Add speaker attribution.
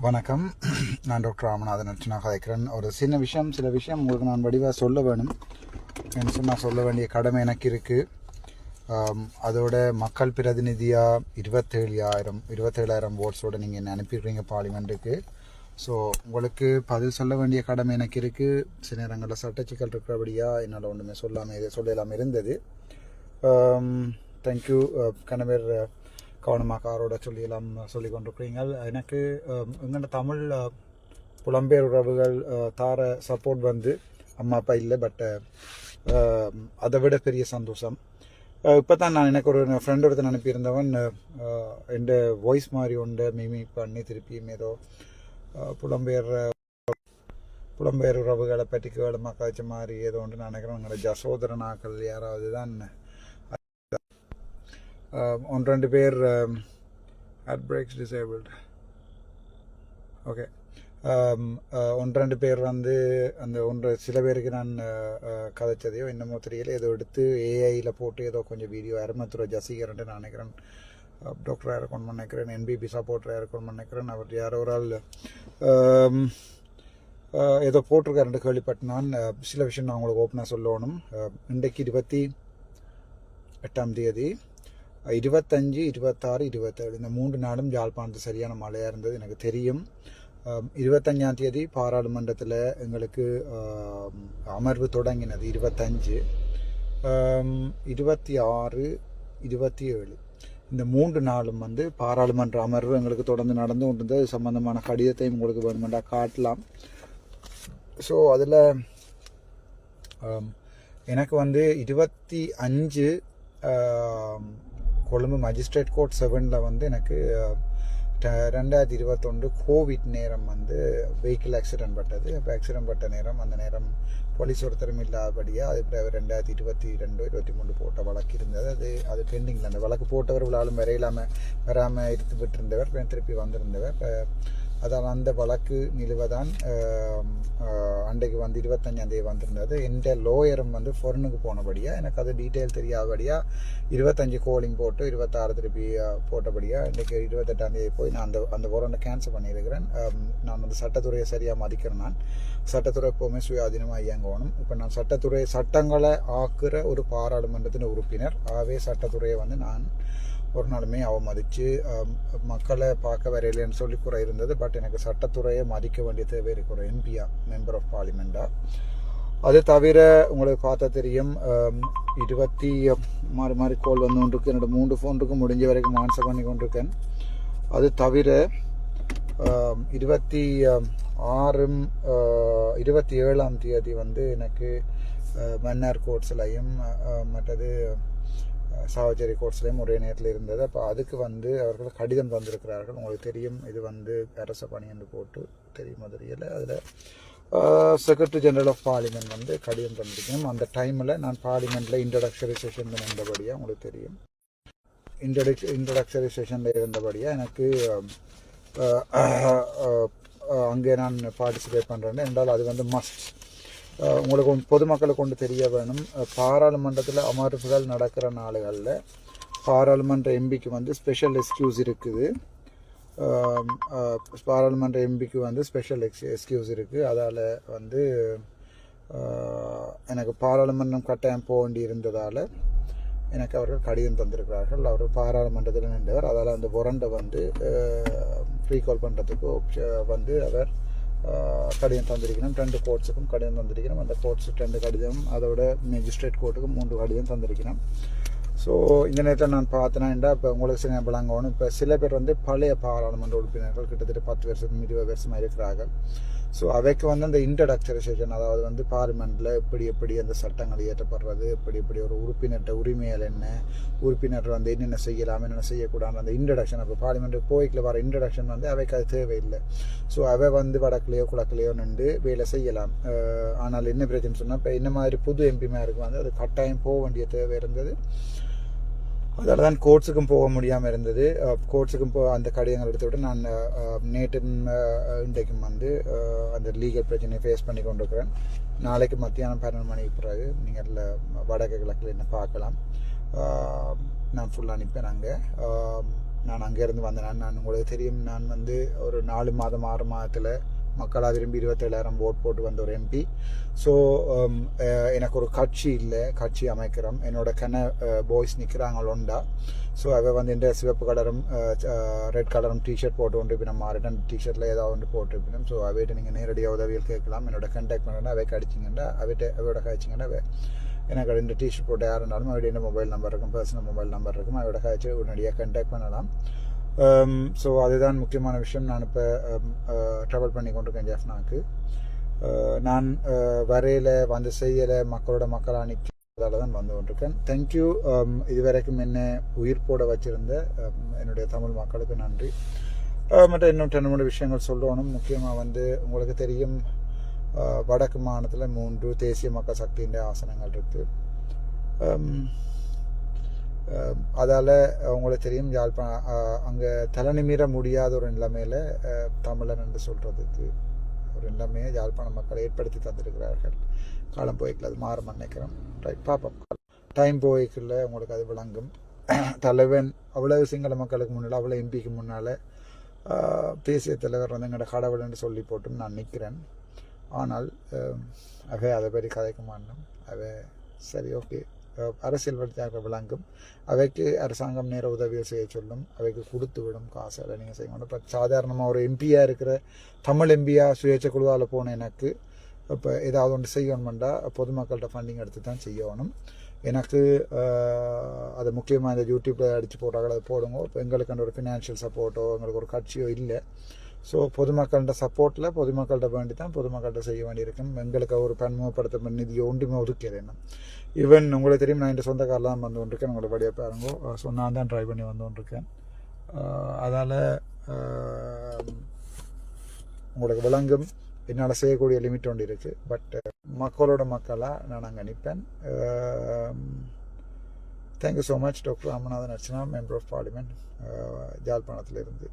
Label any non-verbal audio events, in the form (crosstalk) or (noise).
Speaker 1: வணக்கம். நான் டாக்டர் ராமநாதன் அர்ச்சனா கதைக்கிறேன் ஒரு சின்ன விஷயம் சில விஷயம் உங்களுக்கு நான் வடிவாக சொல்ல வேணும். என்ன சொன்னால் சொல்ல வேண்டிய கடமை எனக்கு இருக்குது அதோட மக்கள் பிரதிநிதியாக இருபத்தேழாயிரம் இருபத்தேழாயிரம் ஓட்ஸோடு நீங்கள் என்ன அனுப்பிடுறீங்க பார்லிமெண்ட்டுக்கு ஸோ உங்களுக்கு பதில் சொல்ல வேண்டிய கடமை எனக்கு இருக்குது சில நேரங்களில் சட்டச்சிக்கல் இருக்கிறபடியா என்னால் ஒன்றுமே சொல்லாமல் இதை சொல்லலாமல் இருந்தது. தேங்க்யூ கணவர் கவனமாக காரோட சொல்லி சொல்லி கொண்டிருக்கிறீங்க. எனக்கு எங்கள்ட தமிழ் புலம்பெயர் உறவுகள் தார சப்போர்ட் வந்து அம்மா அப்பா இல்லை பட் அதை விட பெரிய சந்தோஷம். இப்போ தான் நான் எனக்கு ஒரு ஃப்ரெண்ட் ஒருத்தன் அனுப்பியிருந்தவன் என் வாய்ஸ் மாதிரி உண்டு மிமி பண்ணி திருப்பியும் ஏதோ புலம்பெயர் புலம்பெயர் உறவுகளை பற்றி கேளமாக காய்ச்ச மாதிரி ஏதோ ஒன்று நான் நினைக்கிறேன். எங்களோட ஜசோதரனாக்கள் யாராவது தான். ஒன்று ரெண்டு பேர் அட் பிரேக்ஸ் டிசேபிள்டு ஓகே ஒன்று ரெண்டு பேர் வந்து அந்த ஒன்று சில பேருக்கு நான் கதைச்சதையோ என்னமோ தெரியல. ஏதோ எடுத்து ஏஐயில் போட்டு ஏதோ கொஞ்சம் வீடியோ அருமத்துறை ஜசிகரன்ட்டு நான் நினைக்கிறேன். டாக்டராக இருக்கணும்னு நினைக்கிறேன். என்பிபி சப்போர்ட்டராக இருக்கணும்னு நினைக்கிறேன். அவர் யாரோ ஒரு ஆள் ஏதோ போட்டிருக்காருன்னு கேள்விப்பட்டு நான் சில விஷயம் நான் உங்களுக்கு ஓப்பனாக சொல்லணும். இன்றைக்கு இருபத்தி எட்டாம் தேதி இருபத்தஞ்சு இருபத்தாறு இருபத்தேழு இந்த மூன்று நாளும் யாழ்ப்பாணத்து சரியான மழையாக இருந்தது எனக்கு தெரியும். இருபத்தஞ்சாம் தேதி பாராளுமன்றத்தில் எங்களுக்கு அமர்வு தொடங்கினது இருபத்தஞ்சு. இருபத்தி ஆறு இருபத்தி ஏழு இந்த மூன்று நாளும் வந்து பாராளுமன்ற அமர்வு எங்களுக்கு தொடர்ந்து நடந்து கொண்டிருந்தது. அது சம்மந்தமான கடிதத்தையும் உங்களுக்கு வேணுமெண்டா காட்டலாம். ஸோ அதில் எனக்கு வந்து இருபத்தி அஞ்சு கொழும்பு மஜிஸ்ட்ரேட் கோர்ட் செவனில் வந்து எனக்கு ரெண்டாயிரத்தி இருபத்தொன்று கோவிட் நேரம் வந்து வெஹிக்கிள் ஆக்சிடென்ட் பட்டது. அப்போ ஆக்சிடென்ட் பட்ட நேரம் அந்த நேரம் போலீஸ் ஒருத்தரும் இல்லாதபடியாக அது பிறகு ரெண்டாயிரத்தி இருபத்தி ரெண்டு இருபத்தி மூணு போட்ட வழக்கு இருந்தது. அது அது பெண்டிங்கில் அந்த வழக்கு போட்டவர் விழாலும் வரையிலாமல் வராமல் இருந்து விட்டிருந்தவர் திருப்பி வந்திருந்தவர். அதான் அந்த வழக்கு நிலுவை தான் அன்றைக்கு வந்து இருபத்தஞ்சாந்தேதி வந்திருந்தது. எந்த லோயரும் வந்து ஃபொரனுக்கு போனபடியாக எனக்கு அது டீட்டெயில் தெரியாதபடியாக இருபத்தஞ்சு கோலிங் போட்டு இருபத்தாறு திருப்பி போட்டபடியாக இன்றைக்கு இருபத்தெட்டாந்தேதி போய் நான் அந்த அந்த ஃபொரனை கேன்சல் பண்ணியிருக்கிறேன். நான் அந்த சட்டத்துறையை சரியாக மதிக்கிறேன் நான். சட்டத்துறை எப்போவுமே சுயாதீனமாக இயங்கணும். இப்போ நான் சட்டத்துறை சட்டங்களை ஆக்குற ஒரு பாராளுமன்றத்தின் உறுப்பினர் ஆகவே சட்டத்துறையை வந்து நான் ஒரு நாளுமே அவமதித்து மக்களை பார்க்க வரையிலேன்னு சொல்லி குறை இருந்தது. பட் எனக்கு சட்டத்துறையை மதிக்க வேண்டிய தேவை இருக்கிற எம்பியா மெம்பர் ஆஃப் பார்லிமெண்ட்டாக அது தவிர உங்களுக்கு பார்த்தா தெரியும் இருபத்தி மாறி மாறி கோல் வந்து கொண்டிருக்கு. என்னோட மூன்று ஃபோனுக்கும் முடிஞ்ச வரைக்கும் ஆன்சர் பண்ணி கொண்டிருக்கேன். அது தவிர இருபத்தி ஆறும் இருபத்தி ஏழாம் தேதி வந்து எனக்கு மன்னார் கோட்ஸ்லையும் மற்றது சாவச்சேரி கோட்ஸ்லையும் ஒரே நேரத்தில் இருந்தது. அப்போ அதுக்கு வந்து அவர்கள் கடிதம் தந்திருக்கிறார்கள். உங்களுக்கு தெரியும் இது வந்து அரச பணி என்று போட்டு தெரியும் மதுரையில். அதில் செக்ரட்டரி ஜெனரல் ஆஃப் பார்லிமெண்ட் வந்து கடிதம் தந்திருக்கணும். அந்த டைமில் நான் பார்லிமெண்ட்டில் இன்ட்ரடக்ஷரி செஷன் இருந்தபடியாக உங்களுக்கு தெரியும். இன்ட்ரடக் இன்ட்ரடக்ஷரி செஷனில் இருந்தபடியாக எனக்கு அங்கே நான் பார்ட்டிசிபேட் பண்ணுறேன் என்றால் அது வந்து மஸ்ட் உங்களுக்கு பொதுமக்களை பொதுமக்களுக்கு கொண்டு தெரிய வேணும். பாராளுமன்றத்தில் அமர்வுகள் நடக்கிற நாடுகளில் பாராளுமன்ற எம்பிக்கு வந்து ஸ்பெஷல் எக்ஸ்கியூஸ் இருக்குது. பாராளுமன்ற எம்பிக்கு வந்து ஸ்பெஷல் எக்ஸ் எக்ஸ்கியூஸ் இருக்குது அதால் வந்து எனக்கு பாராளுமன்றம் கட்டாயம் போக வேண்டி இருந்ததால் எனக்கு அவர்கள் கடிதம் தந்திருக்கிறார்கள். அவர் பாராளுமன்றத்தில் நின்றவர். அதால் அந்த உரண்டை வந்து ஃப்ரீ கால் பண்ணுறதுக்கு வந்து அவர் கடிதம் தந்திருக்கணும். ரெண்டு கோர்ட்ஸுக்கும் கடிதம் தந்திருக்கணும். அந்த கோர்ட்ஸ் ரெண்டு கடிதம் அதோட மேஜிஸ்ட்ரேட் கோர்ட்டுக்கு மூன்று கடிதம் தந்திருக்கணும். ஸோ இந்த நேரத்தில் நான் பார்த்தேன்னா இப்போ உங்களுக்கு சில விளங்கணும் இப்போ சில பேர் வந்து பழைய பாராளுமன்ற உறுப்பினர்கள் கிட்டத்தட்ட பத்து வருஷம் இருபது வருஷமாக இருக்கிறார்கள். ஸோ அவைக்கு வந்து அந்த இன்ட்ரடக்டரி செஷன் அதாவது வந்து பார்லிமெண்ட்டில் எப்படி எப்படி அந்த சட்டங்கள் இயற்றப்படுறது எப்படி எப்படி ஒரு உறுப்பினர்கிட்ட உரிமைகள் என்ன உறுப்பினர் வந்து என்னென்ன செய்யலாம் என்னென்ன செய்யக்கூடாது அந்த இன்ட்ரடக்ஷன் அப்போ பார்லிமெண்ட் கோயிலில் வர இன்ட்ரடக்ஷன் வந்து அவைக்கு அது தேவையில்லை. ஸோ அவை வந்து வடக்குலையோ குளக்குலையோ நின்று வேலை செய்யலாம். ஆனால் என்ன பிரச்சனை சொன்னால் இப்போ என்ன மாதிரி புது எம்பிமாருக்கு வந்து அது கட்டாயம் போக வேண்டிய தேவை இருந்தது. அதால் தான் கோர்ட்ஸுக்கும் போக முடியாமல் இருந்தது. கோர்ட்ஸுக்கும் போ அந்த கடிதங்கள் எடுத்து விட்டு நான் நேற்று இன்றைக்கும் வந்து அந்த லீகல் பிரச்சனையை ஃபேஸ் பண்ணி கொண்டிருக்கிறேன். நாளைக்கு மத்தியானம் பன்னெண்டு மணிக்கு பிறகு நீங்கள் வடக்கு கிழக்கில் என்ன பார்க்கலாம். நான் ஃபுல்லாக அனுப்பேன் அங்கே. நான் அங்கேருந்து வந்தேன். நான் உங்களுக்கு தெரியும். நான் வந்து ஒரு நாலு மாதம் ஆறு மாதத்தில் மக்களாக விரும்பி இருபத்தேழாயிரம் ஓட் போட்டு வந்த ஒரு எம்பி ஸோ um, eh, எனக்கு ஒரு கட்சி இல்லை கட்சி அமைக்கிறோம். என்னோட கன eh, பாய்ஸ் நிற்கிறாங்க உண்டா ஸோ அவ வந்து இந்த சிவப்பு கலரும் eh, ரெட் கலரும் டிஷர்ட் போட்டு கொண்டு இப்போ நம்ம ரிட்டன் டிஷர்ட்டில் ஏதாவது ஒன்று போட்டுருப்பினோம் ஸோ அவைகிட்ட நீங்கள் நேரடியாக உதவிகள் கேட்கலாம். என்னோட கண்டாக்ட் பண்ணா அவை கடிச்சிங்கன்னா அவைகிட்ட அவையோட கழிச்சிங்கன்னா அவை எனக்கு ரெண்டு டிஷர்ட் போட்டு யார் இருந்தாலும் அவருடைய மொபைல் நம்பர் இருக்கும் பர்சனல் மொபைல் நம்பர் இருக்கும். அவரோட கழிச்சு உடனடியாக கண்டாக்ட் பண்ணலாம். Um, ஸோ அதுதான் முக்கியமான விஷயம். நான் இப்போ ட்ராவல் um, uh, பண்ணி கொண்டிருக்கேன் ஜெஃப்னாக்கு. Uh, நான் uh, அஹ், வரையில வந்து செய்யலை மக்களோட மக்கள் மக்களாக அதால் தான் வந்து கொண்டிருக்கேன். தேங்க்யூ um, இதுவரைக்கும் என்ன உயிர் போட வச்சிருந்த என்னுடைய தமிழ் மக்களுக்கு நன்றி. மற்ற இன்னும் ரெண்டு மூணு விஷயங்கள் சொல்லணும். முக்கியமாக வந்து உங்களுக்கு தெரியும் வடக்கு மாநிலத்தில் மூன்று தேசிய மக்கள் சக்தியின் ஆசனங்கள் இருக்குது அதால் அவங்களுக்கு தெரியும் யாழ்ப்பாணம் அங்கே தலைநிமிர முடியாத ஒரு நிலைமையில் தமிழன் என்று சொல்கிறதுக்கு ஒரு நிலைமையை யாழ்ப்பாண மக்கள் ஏற்படுத்தி தந்திருக்கிறார்கள். காலம் போய்க்கல அது மாறும் நினைக்கிறோம் ரைட் பார்ப்போம் டைம் போய்க்கல உங்களுக்கு அது விளங்கும். (clears throat) தலைவன் அவ்வளவு சிங்கள மக்களுக்கு முன்னால் அவ்வளோ எம்பிக்கு முன்னால் தேசிய தலைவர் வந்து எங்களோட கடவுள்னு சொல்லி போட்டும் நான் நிற்கிறேன் ஆனால் அவை அதை பற்றி கதைக்க மாட்டோம். அவை சரி ஓகே அரசியல் வழியாக விளங்கும். அவைக்கு அரசாங்கம் நேர உதவியை செய்ய சொல்லும். அவைக்கு கொடுத்து விடும் காசு அதை நீங்கள் செய்ய மாட்டோம் இப்போ சாதாரணமாக ஒரு எம்பியாக இருக்கிற தமிழ் எம்பியாக சுயேட்சை குழுவால் போன எனக்கு இப்போ ஏதாவது ஒன்று செய்யணுமெண்டா பொதுமக்கள்கிட்ட ஃபண்டிங் எடுத்து தான் செய்யணும். எனக்கு அது முக்கியமாக இந்த யூடியூப்பில் அடித்து போட்டாங்களோ அதை போடுங்க. இப்போ எங்களுக்கு அந்த ஒரு ஃபினான்ஷியல் சப்போர்ட்டோ எங்களுக்கு ஒரு கட்சியோ இல்லை. ஸோ பொதுமக்கள்கிட்ட சப்போர்ட்டில் பொதுமக்கள்கிட்ட வேண்டி தான் பொதுமக்கள்கிட்ட செய்ய வேண்டியிருக்கும். எங்களுக்கு ஒரு பன்முகப்படுத்த நிதியை ஒன்றுமே ஒதுக்கிறது என்ன ஈவன் உங்களுக்கு தெரியும் நான் இந்த சொந்த காரில் தான் வந்து கொண்டிருக்கேன். உங்களை வழியாக பாருங்கோ. ஸோ நான் தான் ட்ரை பண்ணி வந்து கொண்டிருக்கேன். அதால் உங்களுக்கு விளங்கும். என்னால் செய்யக்கூடிய லிமிட் ஒன்று இருக்குது பட் மக்களோட மக்களாக நான் அங்கே நிற்பேன் thank you so much doctor Ramanathan Archana member of parliament ஜாழ்ப்பாணத்திலிருந்து.